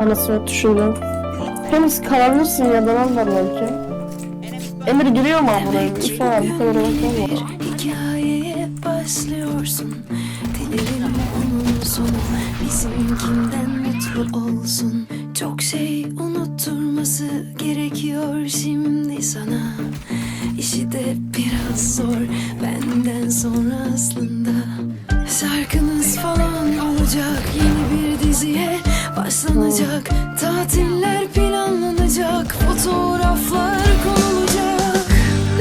Anasını düşündüm. Henüz kalabilirsin ya da var belki. Emir giriyor mu buraya? Şu an bu kadar bakıyor mu? Hikayeye başlıyorsun Dilerim onun sonu Bizimkinden mutlu olsun Çok şey unutturması gerekiyor şimdi sana İşi de biraz zor benden sonra aslında Şarkınız başlanacak Tatiller planlanacak fotoğraflar konulacak.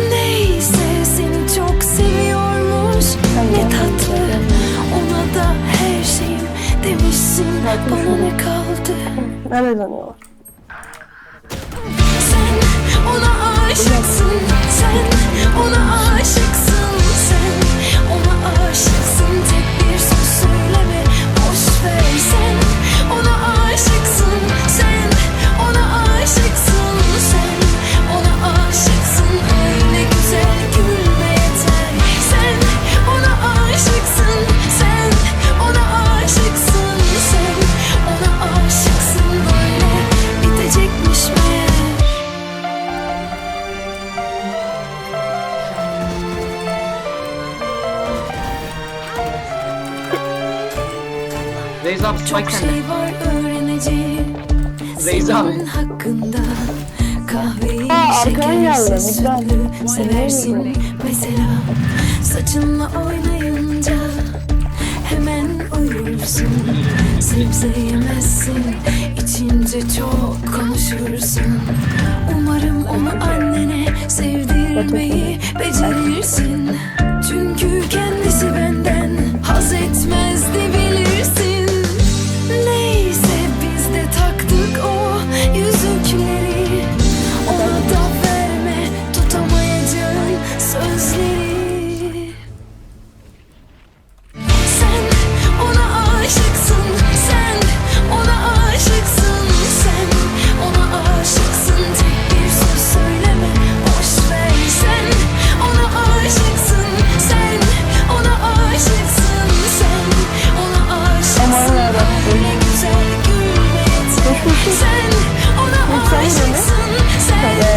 Neyse seni çok seviyormuş ne tatlı Ona da her şeyim demişsin. Bana ne kaldı? Nerede dönüyorlar? Sen ona aşıksın Reis abi Çok spike şey sende. var öğreneceğim abi. Senin hakkında Kahveyi Aa, arkadan geldi. şekersiz sütlü seversin. Mesela saçınla oynayınca Hemen uyursun Sebze yemezsin içince çok konuşursun Umarım onu annene sevdirmeyi becerirsin Sen yine mi?